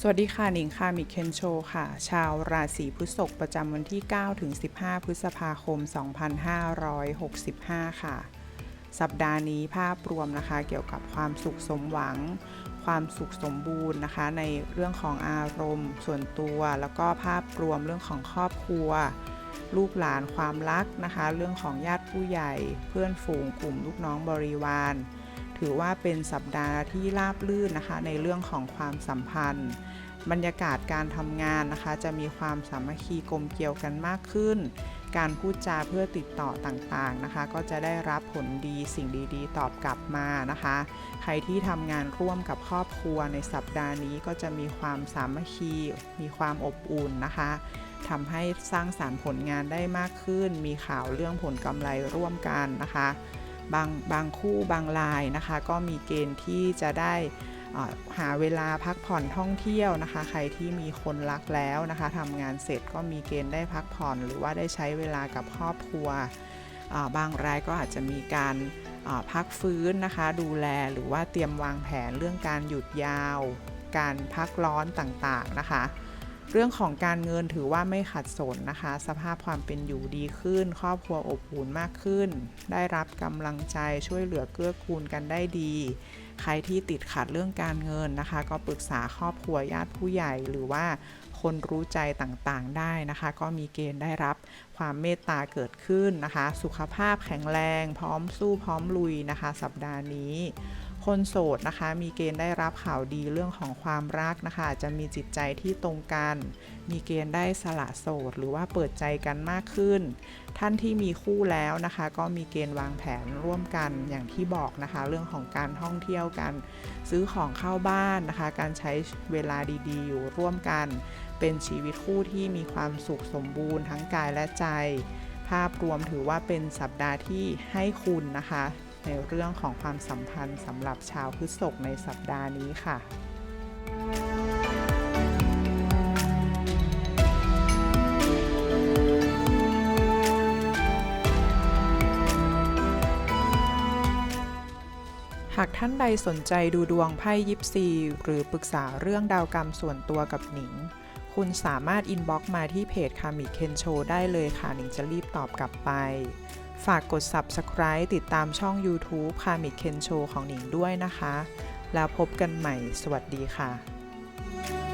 สวัสดีค่ะหนิงค่ะมิเคนโชค่ะ ชาวราศีพฤษภประจำวันที่ 9 ถึง 15 พฤษภาคม 2565 ค่ะ สัปดาห์นี้ภาพรวมนะคะเกี่ยวกับความสุขสมหวัง ความสุขสมบูรณ์นะคะ ในเรื่องของอารมณ์ ส่วนตัว แล้วก็ภาพรวมเรื่องของครอบครัว ลูกหลานความรักนะคะ เรื่องของญาติผู้ใหญ่ เพื่อนฝูงกลุ่มลูกน้องบริวาร ถือว่าเป็นสัปดาห์ที่ราบรื่นนะคะ ในเรื่องของความสัมพันธ์ บรรยากาศการทำงานนะคะ จะมีความสามัคคีกลมเกลียวกันมากขึ้น การพูดจาเพื่อติดต่อต่างๆนะคะ ก็จะได้รับผลดีสิ่งดีๆ ตอบกลับมานะคะ ใครที่ทำงานร่วมกับครอบครัวในสัปดาห์นี้ก็จะมีความสามัคคี มีความอบอุ่นนะคะทำให้สร้างสารรค์ผลงานได้มากขึ้น มีข่าวเรื่องผลกำไรร่วมกันนะคะ บางบางคู่บางรายนะคะ ก็มีเกณฑ์ที่จะได้หาเวลาพักผ่อนท่องเที่ยวนะคะ ใครที่มีคนรักแล้วนะคะทำงานเสร็จก็มีเกณฑ์ได้พักผ่อน หรือว่าได้ใช้เวลากับครอบครัวบางรายก็อาจจะมีการพักฟื้นนะคะ ดูแลหรือว่าเตรียมวางแผนเรื่องการหยุดยาว การพักร้อนต่างๆนะคะ เรื่องของการเงินถือว่าไม่ขัดสนนะคะ สภาพความเป็นอยู่ดีขึ้น ครอบครัวอบอุ่นมากขึ้น ได้รับกำลังใจช่วยเหลือเกื้อกูลกันได้ดี ใครที่ติดขัดเรื่องการเงินนะคะ ก็ปรึกษาครอบครัวญาติผู้ใหญ่หรือว่าคนรู้ใจต่างๆได้นะคะ ก็มีเกณฑ์ได้รับความเมตตาเกิดขึ้นนะคะ สุขภาพแข็งแรง พร้อมสู้พร้อมลุยนะคะ สัปดาห์นี้ คนโสดนะคะ มีเกณฑ์ได้รับข่าวดีเรื่องของความรักนะคะ จะมีจิตใจที่ตรงกัน มีเกณฑ์ได้สละโสด หรือว่าเปิดใจกันมากขึ้น ท่านที่มีคู่แล้วนะคะ ก็มีเกณฑ์วางแผนร่วมกันอย่างที่บอกนะคะ เรื่องของการท่องเที่ยวกัน ซื้อของเข้าบ้านนะคะ การใช้เวลาดีๆ อยู่ร่วมกัน เป็นชีวิตคู่ที่มีความสุขสมบูรณ์ทั้งกายและใจ ภาพรวมถือว่าเป็นสัปดาห์ที่ให้คุณนะคะ ในเรื่องของความสัมพันธ์สำหรับชาวพฤษภในสัปดาห์นี้ค่ะหากท่านใดสนใจดูดวงไพ่ยิปซีหรือปรึกษาเรื่องดาวกรรมส่วนตัวกับหนิง คุณสามารถอินบ็อกซ์มาที่เพจคามิเคนโชได้เลยค่ะ หนิงจะรีบตอบกลับไป ฝากกด Subscribe ติดตามช่อง YouTube คามิเคนโชของหนิงด้วยนะคะ แล้วพบกันใหม่ สวัสดีค่ะ